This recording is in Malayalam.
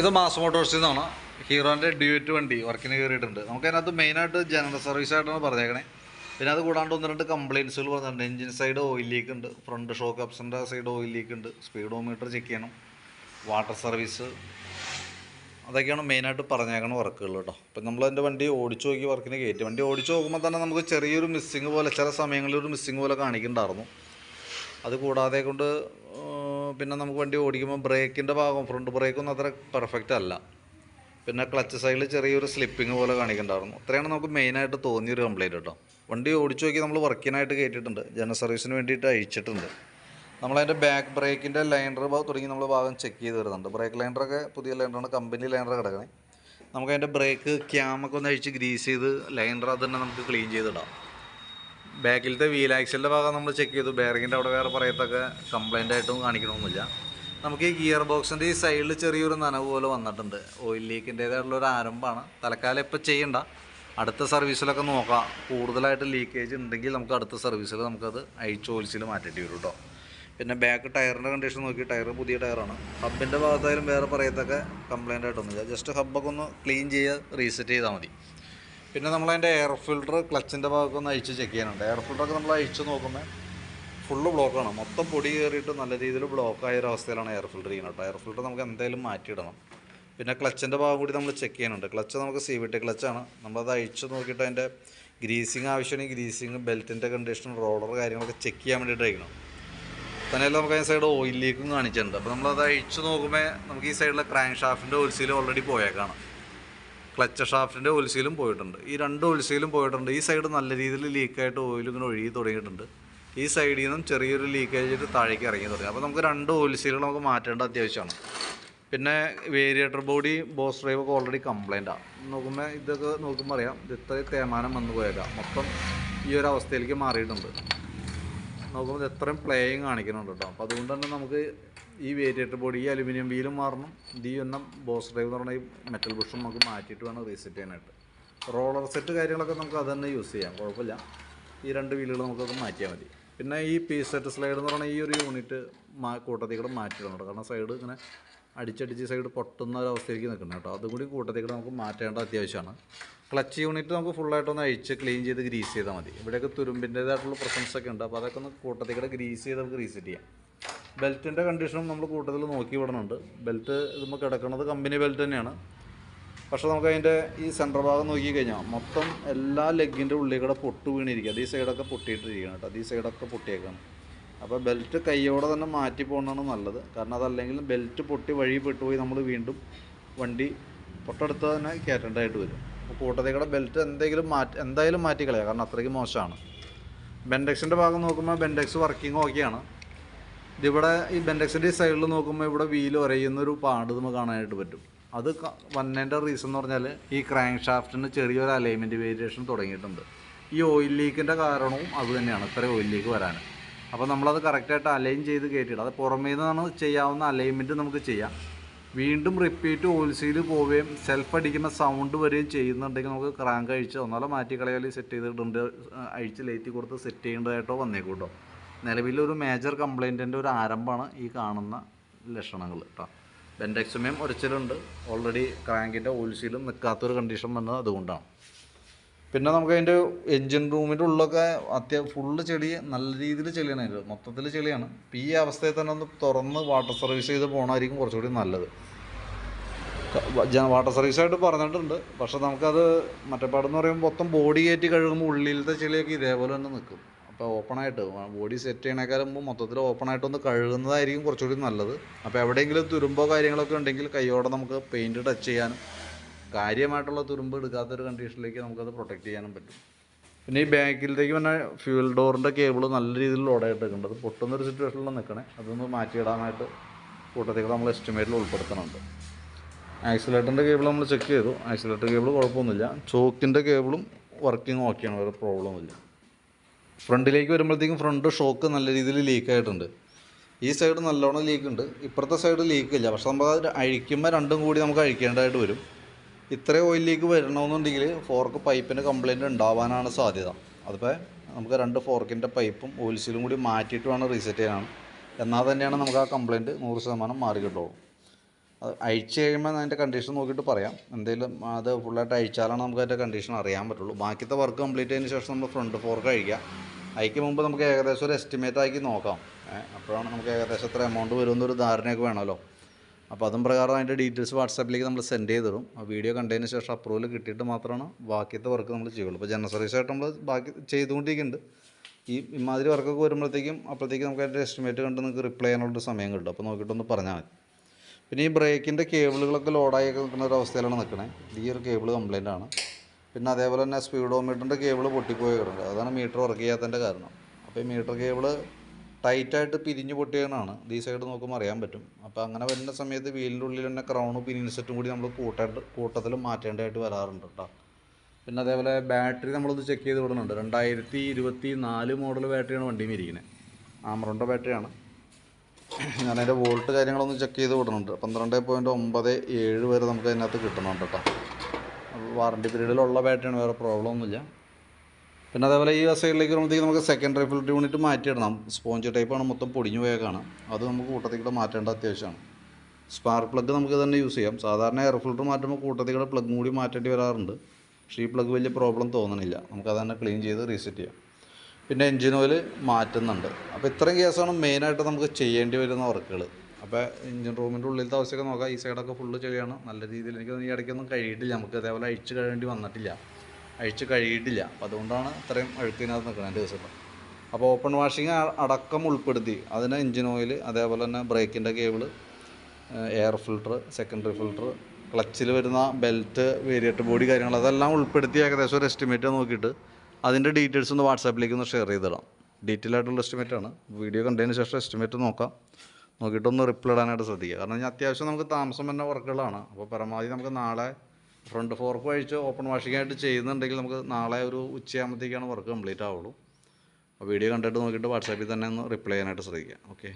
ഇത് മാസ് മോട്ടോഴ്സിൽ നിന്നാണ് ഹീറോന്റെ ഡ്യൂറ്റ് വണ്ടി വർക്കിന് കയറിയിട്ടുണ്ട് നമുക്ക് അതിനകത്ത് മെയിനായിട്ട് ജനറൽ സർവീസ് ആയിട്ടാണ് പറഞ്ഞേക്കണേ. പിന്നെ അത് കൂടാണ്ട് ഒന്ന് രണ്ട് കംപ്ലയിൻസുകൾ പറഞ്ഞിട്ടുണ്ട്. എഞ്ചിൻ സൈഡ് ഓയിൽ ലീക്ക് ഉണ്ട്. ഫ്രണ്ട് ഷോക്ക് അപ്സിന്റെ സൈഡ് ഓയിൽ ലീക്ക് ഉണ്ട്. സ്പീഡോമീറ്റർ ചെക്ക് ചെയ്യണം. വാട്ടർ സർവീസ് അതൊക്കെയാണ് മെയിനായിട്ട് പറഞ്ഞേക്കണ വർക്കുകൾ കേട്ടോ അപ്പം നമ്മൾ എന്റെ വണ്ടി ഓടിച്ചു നോക്കി വർക്കിന് കയറ്റി വണ്ടി ഓടിച്ചു നോക്കുമ്പോൾ തന്നെ നമുക്ക് ചെറിയൊരു മിസ്സിങ് പോലെ ചില സമയങ്ങളിൽ ഒരു മിസ്സിങ് പോലെ കാണിക്കുന്നുണ്ടായിരുന്നു അത് കൂടാതെ കൊണ്ട് പിന്നെ നമുക്ക് വണ്ടി ഓടിക്കുമ്പോൾ ബ്രേക്കിന്റെ ഭാഗം ഫ്രണ്ട് ബ്രേക്കൊന്നും അത്ര പെർഫെക്റ്റ് അല്ല. പിന്നെ ക്ലച്ച് സൈഡിൽ ചെറിയൊരു സ്ലിപ്പിംഗ് പോലെ കാണിക്കുന്നുണ്ടായിരുന്നു. അത്രയാണ് നമുക്ക് മെയിനായിട്ട് തോന്നിയൊരു കംപ്ലയിന്റ് കേട്ടോ. വണ്ടി ഓടിച്ചു നോക്കി നമ്മൾ വർക്കിനായിട്ട് കയറ്റിയിട്ടുണ്ട് ജനറൽ സർവീസിന് വേണ്ടിയിട്ട് അയച്ചിട്ടുണ്ട്. നമ്മളതിന്റെ ബാക്ക് ബ്രേക്കിന്റെ ലൈനർ തുടങ്ങി നമ്മൾ ഭാഗം ചെക്ക് ചെയ്ത് വരുന്നുണ്ട്. ബ്രേക്ക് ലൈനറൊക്കെ പുതിയ ലൈനറാണ് കമ്പനി ലൈനർ കിടക്കണേ. നമുക്ക് അതിന്റെ ബ്രേക്ക് ക്യാമൊക്കെ ഒന്ന് അഴിച്ച് ഗ്രീസ് ചെയ്ത് ലൈനർ അത് തന്നെ നമുക്ക് ക്ലീൻ ചെയ്തിടാം ബാക്കിലത്തെ വീൽ ആക്സിലിന്റെ ഭാഗം നമ്മൾ ചെക്ക് ചെയ്തു. ബെയറിങ്ങിന്റെ അവിടെ വേറെ പറയത്തൊക്കെ കംപ്ലൈന്റ് ആയിട്ടും കാണിക്കണമൊന്നുമില്ല. നമുക്ക് ഈ ഗിയർ ബോക്സിന്റെ ഈ സൈഡിൽ ചെറിയൊരു നനവ് പോലെ വന്നിട്ടുണ്ട്. ഓയിൽ ലീക്കിന്റേതായിട്ടുള്ള ഒരു ആരംഭമാണ്. തൽക്കാലം ഇപ്പോൾ ചെയ്യണ്ട. അടുത്ത സർവീസിലൊക്കെ നോക്കാം. കൂടുതലായിട്ട് ലീക്കേജ് ഉണ്ടെങ്കിൽ നമുക്ക് അടുത്ത സർവീസിൽ നമുക്കത് അഴിച്ച് ഓയിൽസിൽ മാറ്റേണ്ടി വരും കേട്ടോ പിന്നെ ബാക്ക് ടയറിന്റെ കണ്ടീഷൻ നോക്കി. ടയർ പുതിയ ടയറാണ് ഹബിന്റെ ഭാഗത്തായാലും വേറെ പറയത്തൊക്കെ കംപ്ലൈന്റ് ആയിട്ടൊന്നുമില്ല. ജസ്റ്റ് ഹബ്ബൊക്കെ ഒന്ന് ക്ലീൻ ചെയ്യുക റീസെറ്റ് ചെയ്താൽ മതി. പിന്നെ നമ്മളതിന്റെ എയർ ഫിൽട്ടർ ക്ലച്ചിന്റെ ഭാഗമൊക്കെ ഒന്ന് അഴിച്ച് ചെക്ക് ചെയ്യാനുണ്ട്. എയർ ഫിൽട്ടറൊക്കെ നമ്മൾ അഴിച്ച് നോക്കുമ്പോൾ ഫുള്ള് ബ്ലോക്കാണ് മൊത്തം പൊടി കയറിയിട്ട് നല്ല രീതിയിൽ ബ്ലോക്കായ ഒരു അവസ്ഥയിലാണ് എയർ ഫിൽട്ടർ ചെയ്യുന്നത് എയർ ഫിൽട്ടർ നമുക്ക് എന്തായാലും മാറ്റിയിടണം. പിന്നെ ക്ലച്ചിന്റെ ഭാഗം കൂടി നമ്മൾ ചെക്ക് ചെയ്യാനുണ്ട്. ക്ലച്ച് നമുക്ക് സി വി ടി ക്ലച്ചാണ് നമ്മളത് അഴിച്ച് നോക്കിയിട്ട് അതിന്റെ ഗ്രീസിങ് ആവശ്യമാണെങ്കിൽ ഗ്രീസിങ് ബെൽറ്റിന്റെ കണ്ടീഷൻ റോളർ കാര്യങ്ങളൊക്കെ ചെക്ക് ചെയ്യാൻ വേണ്ടിയിട്ട് അയക്കണം തന്നെയല്ല നമുക്ക് അതിന് സൈഡ് ഓയിൽ ലീക്കും കാണിച്ചിട്ടുണ്ട്. അപ്പോൾ നമ്മളത് അഴിച്ച് നോക്കുമ്പോൾ നമുക്ക് ഈ സൈഡിലെ ക്രാങ്ക് ഷാഫ്റ്റിന്റെ ഓയിൽസീൽ ഓൾറെഡി പോയേക്കാണ്. ക്ലച്ച് ഷാഫ്റ്റിന്റെ ഓയിൽസീലും പോയിട്ടുണ്ട്. ഈ രണ്ട് ഓയിൽസീലും പോയിട്ടുണ്ട്. ഈ സൈഡ് നല്ല രീതിയിൽ ലീക്കായിട്ട് ഓയിൽ ഇങ്ങനെ ഒഴുകി തുടങ്ങിയിട്ടുണ്ട്. ഈ സൈഡിൽ നിന്നും ചെറിയൊരു ലീക്കേജ് താഴേക്ക് ഇറങ്ങി തുടങ്ങി. അപ്പോൾ നമുക്ക് രണ്ട് ഓയിൽസീലുകൾ നമുക്ക് മാറ്റേണ്ട അത്യാവശ്യമാണ്. പിന്നെ വേരിയേറ്റർ ബോഡി ബോസ് ഡ്രൈവ് ഒക്കെ ഓൾറെഡി കംപ്ലൈന്റ് ആണ് നോക്കുമ്പോൾ ഇതൊക്കെ നോക്കുമ്പോൾ അറിയാം. ഇത് ഇത്ര തേമാനം വന്നു പോയേക്കാം മൊത്തം ഈ ഒരു അവസ്ഥയിലേക്ക് മാറിയിട്ടുണ്ട്. നോക്കുമ്പോൾ ഇത് എത്രയും പ്ലേയിങ് കാണിക്കുന്നുണ്ട് കേട്ടോ. അപ്പോൾ അതുകൊണ്ട് തന്നെ നമുക്ക് ഈ വേരിയേറ്റർ ബോഡി ഈ അലുമിനിയം വീലും മാറണം. ഈ എണ്ണം ബോസ് ഡ്രൈവ് എന്ന് പറഞ്ഞാൽ മെറ്റൽ ബുഷും നമുക്ക് മാറ്റിയിട്ട് വേണം റീസെറ്റ് ചെയ്യാനായിട്ട്. റോളർ സെറ്റ് കാര്യങ്ങളൊക്കെ നമുക്ക് അത് തന്നെ യൂസ് ചെയ്യാം. കുഴപ്പമില്ല. ഈ രണ്ട് വീലുകൾ നമുക്കത് മാറ്റിയാൽ മതി. പിന്നെ ഈ പി സെറ്റ് സ്ലൈഡ് എന്ന് പറഞ്ഞാൽ ഈ ഒരു യൂണിറ്റ് മാ കൂട്ടത്തിൽ കൂടെ മാറ്റിയിടുന്നുണ്ട് കാരണം സൈഡ് ഇങ്ങനെ അടിച്ചടിച്ച് സൈഡ് പൊട്ടുന്ന ഒരു അവസ്ഥയിലേക്ക് നിൽക്കുന്നത് കേട്ടോ. അതും കൂടി കൂട്ടത്തിൽ കൂടെ നമുക്ക് മാറ്റേണ്ട അത്യാവശ്യമാണ്. ക്ലച്ച് യൂണിറ്റ് നമുക്ക് ഫുള്ളായിട്ടൊന്ന് അഴിച്ച് ക്ലീൻ ചെയ്ത് ഗ്രീസ് ചെയ്താൽ മതി. ഇവിടെയൊക്കെ തുരുമ്പിന്റേതായിട്ടുള്ള പ്രസൻസ് ഒക്കെ ഉണ്ട്. അപ്പോൾ അതൊക്കെ ഒന്ന് കൂട്ടത്തിൽ കൂടെ ഗ്രീസ് ചെയ്ത് നമുക്ക് റീസെറ്റ് ചെയ്യാം. ബെൽറ്റിന്റെ കണ്ടീഷനും നമ്മൾ കൂട്ടത്തിൽ നോക്കി വിടുന്നുണ്ട് ബെൽറ്റ് ഇതുമ്പോൾ കിടക്കുന്നത് കമ്പനി ബെൽറ്റ് തന്നെയാണ്. പക്ഷേ നമുക്ക് അതിന്റെ ഈ സെന്റർ ഭാഗം നോക്കി കഴിഞ്ഞാൽ മൊത്തം എല്ലാ ലെഗിന്റെ ഉള്ളിൽ കൂടെ പൊട്ട് വീണിരിക്കുക ഈ സൈഡൊക്കെ പൊട്ടിയിട്ടിരിക്കണം കേട്ടോ. അത് ഈ സൈഡൊക്കെ പൊട്ടിയേക്കാണ്. അപ്പോൾ ബെൽറ്റ് കൈയോടെ തന്നെ മാറ്റി പോകുന്നതാണ് നല്ലത്. കാരണം അതല്ലെങ്കിൽ ബെൽറ്റ് പൊട്ടി വഴി പെട്ടുപോയി നമ്മൾ വീണ്ടും വണ്ടി തൊട്ടടുത്ത് തന്നെ കയറ്റേണ്ടതായിട്ട് വരും. അപ്പോൾ കൂട്ടത്തേക്കൂടെ ബെൽറ്റ് എന്തെങ്കിലും മാറ്റി എന്തായാലും മാറ്റി കാരണം അത്രയ്ക്ക് മോശമാണ്. ബെൻഡെക്സിന്റെ ഭാഗം നോക്കുമ്പോൾ ബെൻഡെക്സ് വർക്കിംഗ് ഓക്കെയാണ്. ഇതിവിടെ ഈ ബെൻഡെക്സിന്റെ സൈഡിൽ നോക്കുമ്പോൾ ഇവിടെ വീൽ ഉരയുന്നൊരു പാട് നമുക്ക് കാണാനായിട്ട് പറ്റും. അത് വന്നതിന്റെ റീസൺ എന്ന് പറഞ്ഞാൽ ഈ ക്രാങ്ക് ഷാഫ്റ്റിന് ചെറിയൊരു അലൈൻമെന്റ് വേരിയേഷൻ തുടങ്ങിയിട്ടുണ്ട്. ഈ ഓയിൽ ലീക്കിന്റെ കാരണവും അത് തന്നെയാണ് ഇത്ര ഓയിൽ ലീക്ക് വരാൻ അപ്പോൾ നമ്മളത് കറക്റ്റായിട്ട് അലൈൻ ചെയ്ത് കയറ്റിയിടും അത് പുറമേ നിന്നാണ് ചെയ്യാവുന്ന അലൈൻമെന്റ് നമുക്ക് ചെയ്യാം. വീണ്ടും റിപ്പീറ്റ് ഓയിൽ സീൽ പോവുകയും സെൽഫ് അടിക്കുന്ന സൗണ്ട് വരികയും ചെയ്യുന്നുണ്ടെങ്കിൽ നമുക്ക് ക്രാങ്ക് അഴിച്ച് ഒന്നാലോ മാറ്റി കളയാൽ സെറ്റ് ചെയ്തിട്ടുണ്ട് അഴിച്ച് ലേറ്റി കൊടുത്ത് സെറ്റ് ചെയ്യേണ്ടതായിട്ടോ വന്നേക്കും കേട്ടോ നിലവിലൊരു മേജർ കംപ്ലൈന്റിന്റെ ഒരു ആരംഭമാണ് ഈ കാണുന്ന ലക്ഷണങ്ങൾ കേട്ടോ ബെൻഡെക്സുമേം ഒരച്ചിലുണ്ട്. ഓൾറെഡി ക്രാങ്കിന്റെ ഓയിൽ സീലും നിൽക്കാത്തൊരു കണ്ടീഷൻ വന്നത് അതുകൊണ്ടാണ്. പിന്നെ നമുക്ക് അതിന്റെ എൻജിൻ റൂമിന്റെ ഉള്ളൊക്കെ അത്യാ ഫുള്ള് ചെളി നല്ല രീതിയിൽ ചെളിയാണ് അതിന്റെ മൊത്തത്തിൽ ചെളിയാണ്. ഇപ്പം ഈ അവസ്ഥയിൽ തന്നെ ഒന്ന് തുറന്ന് വാട്ടർ സർവീസ് ചെയ്ത് പോകണമായിരിക്കും കുറച്ചുകൂടി നല്ലത്. വാട്ടർ സർവീസ് ആയിട്ട് പറഞ്ഞിട്ടുണ്ട്. പക്ഷെ നമുക്കത് മറ്റേപ്പാടെന്ന് പറയുമ്പോൾ മൊത്തം ബോഡി കയറ്റി കഴുകുമ്പോൾ ഉള്ളിലത്തെ ചെളിയൊക്കെ ഇതേപോലെ തന്നെ നിൽക്കും അപ്പോൾ ഓപ്പണായിട്ട് ബോഡി സെറ്റ് ചെയ്യണേക്കാളും മുമ്പ് മൊത്തത്തിൽ ഓപ്പണായിട്ടൊന്ന് കഴുകുന്നതായിരിക്കും കുറച്ചുകൂടി നല്ലത്. അപ്പോൾ എവിടെയെങ്കിലും തുരുമ്പോ കാര്യങ്ങളൊക്കെ ഉണ്ടെങ്കിൽ കൈയോടെ നമുക്ക് പെയിന്റ് ടച്ച് ചെയ്യാനും കാര്യമായിട്ടുള്ള തുരുമ്പ് എടുക്കാത്തൊരു കണ്ടീഷനിലേക്ക് നമുക്കത് പ്രൊട്ടക്റ്റ് ചെയ്യാനും പറ്റും. പിന്നെ ഈ ബാക്കിലത്തേക്ക് പിന്നെ ഫ്യൂൽ ഡോറിന്റെ കേബിൾ നല്ല രീതിയിൽ ലോഡായിട്ട് നിൽക്കുന്നുണ്ട് അത് പൊട്ടുന്നൊരു സിറ്റുവേഷനിലാണ് നിൽക്കണേ അതൊന്ന് മാറ്റിയിടാനായിട്ട് കൂട്ടത്തേക്ക് നമ്മൾ എസ്റ്റിമേറ്റിൽ ഉൾപ്പെടുത്തുന്നുണ്ട് ആക്സിലേറ്ററിന്റെ കേബിൾ നമ്മൾ ചെക്ക് ചെയ്തു. ആക്സിലേറ്റർ കേബിൾ കുഴപ്പമൊന്നുമില്ല. ചോക്കിന്റെ കേബിളും വർക്കിംഗ് ഓക്കെയാണ് വേറെ പ്രോബ്ലം ഒന്നുമില്ല ഫ്രണ്ടിലേക്ക് വരുമ്പോഴത്തേക്കും ഫ്രണ്ട് ഷോക്ക് നല്ല രീതിയിൽ ലീക്ക് ആയിട്ടുണ്ട്. ഈ സൈഡ് നല്ലോണം ലീക്ക് ഉണ്ട്. ഇപ്പുറത്തെ സൈഡ് ലീക്ക് ഇല്ല. പക്ഷെ നമ്മൾ അത് അഴിക്കുമ്പോൾ രണ്ടും കൂടി നമുക്ക് അഴിക്കേണ്ടതായിട്ട് വരും. ഇത്രയും ഓയിൽ ലീക്ക് വരണമെന്നുണ്ടെങ്കിൽ ഫോർക്ക് പൈപ്പിന് കംപ്ലൈന്റ് ഉണ്ടാവാനാണ് സാധ്യത. അതിപ്പോൾ നമുക്ക് രണ്ട് ഫോർക്കിന്റെ പൈപ്പും ഓയിൽ സീലും കൂടി മാറ്റിയിട്ട് വേണം റീസെറ്റ് ചെയ്യാനാണ് എന്നാൽ തന്നെയാണ് നമുക്ക് ആ കംപ്ലൈന്റ് നൂറ് ശതമാനം മാറി കിട്ടുള്ളൂ. അത് അഴിച്ച് കഴിയുമ്പോൾ അതിന്റെ കണ്ടീഷൻ നോക്കിയിട്ട് പറയാം. എന്തെങ്കിലും അത് ഫുള്ളായിട്ട് അഴിച്ചാലാണ് നമുക്ക് അതിന്റെ കണ്ടീഷൻ അറിയാൻ പറ്റുള്ളൂ. ബാക്കിയത്തെ വർക്ക് കംപ്ലീറ്റ് ചെയ്തതിന് ശേഷം നമ്മൾ ഫ്രണ്ട് ഫോർക്ക് അഴിക്കുക. അയക്ക് മുമ്പ് നമുക്ക് ഏകദേശം ഒരു എസ്റ്റിമേറ്റ് ആക്കി നോക്കാം. അപ്പോഴാണ് നമുക്ക് ഏകദേശം എത്ര എമൗണ്ട് വരുമെന്നൊരു ധാരണയൊക്കെ വേണമല്ലോ. അപ്പോൾ അതും പ്രകാരം അതിന്റെ ഡീറ്റെയിൽസ് വാട്സാപ്പിലേക്ക് നമ്മൾ സെൻഡ് ചെയ്ത് തരും ആ വീഡിയോ കണ്ടതിന് ശേഷം അപ്രൂവൽ കിട്ടിയിട്ട് മാത്രമാണ് ബാക്കിയത്തെ വർക്ക് നമ്മൾ ചെയ്യുള്ളൂ. ഇപ്പോൾ ജനറൽ സർവീസ് ആയിട്ട് നമ്മൾ ബാക്കി ചെയ്തുകൊണ്ടിരിക്കുന്നുണ്ട്. ഈ ഇമാതിരി വർക്കൊക്കെ വരുമ്പോഴത്തേക്കും അപ്പോഴത്തേക്കും നമുക്ക് അതിന്റെ എസ്റ്റിമേറ്റ് കണ്ട് നിങ്ങൾക്ക് റിപ്ലൈ ചെയ്യാനുള്ള സമയം കിട്ടും. അപ്പോൾ നോക്കിയിട്ടൊന്ന് പറഞ്ഞാൽ മതി. പിന്നെ ഈ ബ്രേക്കിന്റെ കേബിളുകളൊക്കെ ലോഡായി നിൽക്കുന്ന ഒരു അവസ്ഥയിലാണ് നിൽക്കണേ. ഈ ഒരു കേബിൾ കംപ്ലൈന്റ് ആണ്. പിന്നെ അതേപോലെ തന്നെ സ്പീഡോമീറ്ററിന്റെ കേബിൾ പൊട്ടിപ്പോയി കിടക്കുന്നത് അതാണ് മീറ്റർ വർക്ക് ചെയ്യാത്തതിന്റെ കാരണം. അപ്പോൾ ഈ മീറ്റർ കേബിൾ ടൈറ്റായിട്ട് പിരിഞ്ഞ് പൊട്ടിയതാണ് ഈ സൈഡ് നോക്കുമ്പോൾ അറിയാൻ പറ്റും. അപ്പോൾ അങ്ങനെ വരുന്ന സമയത്ത് വീലിന്റെ ഉള്ളിൽ തന്നെ ക്രൗണും സെറ്റും കൂടി നമ്മൾ കൂട്ടായിട്ട് കൂട്ടത്തിൽ മാറ്റേണ്ടതായിട്ട് വരാറുണ്ട് കേട്ടോ. പിന്നെ അതേപോലെ ബാറ്ററി നമ്മളൊന്ന് ചെക്ക് ചെയ്ത് വിടുന്നുണ്ട്. രണ്ടായിരത്തി ഇരുപത്തി നാല് മോഡൽ ബാറ്ററിയാണ് വണ്ടിയും ഇരിക്കുന്നത് ആമറോണിന്റെ ബാറ്ററിയാണ് ഞാൻ അതിന്റെ വോൾട്ട് കാര്യങ്ങളൊന്ന് ചെക്ക് ചെയ്ത് വിടുന്നുണ്ട്. പന്ത്രണ്ട് പോയിന്റ് ഒമ്പത് ഏഴ് വരെ നമുക്ക് അതിനകത്ത് കിട്ടുന്നുണ്ട് കേട്ടോ. വാറണ്ടി പീരീഡിലുള്ള ബാറ്ററിയാണ് വേറെ പ്രോബ്ലം ഒന്നുമില്ല. പിന്നെ അതേപോലെ ഈ സൈഡിലേക്ക് വരുമ്പോഴത്തേക്ക് നമുക്ക് സെക്കൻഡറി ഫിൽറ്റർ യൂണിറ്റ് മാറ്റിയിടണം. സ്പോഞ്ച് ടൈപ്പാണ് മൊത്തം പൊടിഞ്ഞു പോയേക്കാണ് അത് നമുക്ക് കൂട്ടത്തിക്കൂടെ മാറ്റേണ്ട അത്യാവശ്യമാണ്. സ്പാർക്ക് പ്ലഗ് നമുക്ക് തന്നെ യൂസ് ചെയ്യാം. സാധാരണ എയർ ഫിൽറ്റർ മാറ്റുമ്പോൾ കൂട്ടത്തിക്കൂടെ പ്ലഗ് കൂടി മാറ്റേണ്ടി വരാറുണ്ട്. പക്ഷേ ഈ പ്ലഗ് വലിയ പ്രോബ്ലം തോന്നണില്ല. നമുക്ക് അത് തന്നെ ക്ലീൻ ചെയ്ത് റീസെറ്റ് ചെയ്യാം. പിന്നെ എൻജിൻ ഓയിൽ മാറ്റുന്നുണ്ട്. അപ്പോൾ ഇത്രയും കേസാണ് മെയിനായിട്ട് നമുക്ക് ചെയ്യേണ്ടി വരുന്ന വർക്കുകൾ അപ്പോൾ എൻജിൻ റൂമിന്റെ ഉള്ളിലത്തെ അവസ്ഥയൊക്കെ നോക്കാം. ഈ സൈഡൊക്കെ ഫുള്ള് ചെളിയാണ്. നല്ല രീതിയിൽ എനിക്ക് ഈ ഇടയ്ക്കൊന്നും കഴിയിട്ടില്ല. നമുക്ക് അതേപോലെ അഴിച്ച് കഴിയേണ്ടി വന്നിട്ടില്ല. അഴിച്ച് കഴിയിട്ടില്ല. അപ്പോൾ അതുകൊണ്ടാണ് ഇത്രയും അഴുക്കിനകത്ത് നിൽക്കുന്നത് എന്റെ ദിവസം അപ്പോൾ ഓപ്പൺ വാഷിങ് അടക്കം ഉൾപ്പെടുത്തി. അതിന് എൻജിൻ ഓയിൽ അതേപോലെ തന്നെ ബ്രേക്കിന്റെ cable air filter secondary filter ക്ലച്ചിൽ വരുന്ന ബെൽറ്റ് വേരിയറ്റ് ബോഡി കാര്യങ്ങൾ അതെല്ലാം ഉൾപ്പെടുത്തി ഏകദേശം ഒരു എസ്റ്റിമേറ്റ് നോക്കിയിട്ട് അതിന്റെ ഡീറ്റെയിൽസ് ഒന്ന് വാട്സാപ്പിലേക്ക് ഒന്ന് ഷെയർ ചെയ്തിടാം. ഡീറ്റെയിൽ ആയിട്ടുള്ള എസ്റ്റിമേറ്റ് ആണ്. വീഡിയോ കണ്ടതിന് ശേഷം എസ്റ്റിമേറ്റ് നോക്കാം. നോക്കിയിട്ടൊന്ന് റിപ്ലൈ ഇടാനായിട്ട് ശ്രദ്ധിക്കുക. കാരണം ഞാൻ അത്യാവശ്യം നമുക്ക് താമസം വരുന്ന വർക്കുകളാണ്. അപ്പോൾ പരമാവധി നമുക്ക് നാളെ ഫ്രണ്ട് ഫോർക്ക് കഴിച്ച് ഓപ്പൺ വാഷിംഗ് ആയിട്ട് ചെയ്യുന്നുണ്ടെങ്കിൽ നമുക്ക് നാളെ ഒരു ഉച്ചയാകുമ്പോഴത്തേക്കാണ് വർക്ക് കംപ്ലീറ്റ് ആവുള്ളൂ. അപ്പോൾ വീഡിയോ കണ്ടിട്ട് നോക്കിയിട്ട് വാട്സാപ്പിൽ തന്നെ ഒന്ന് റിപ്ലൈ ചെയ്യാനായിട്ട് ശ്രദ്ധിക്കുക. ഓക്കെ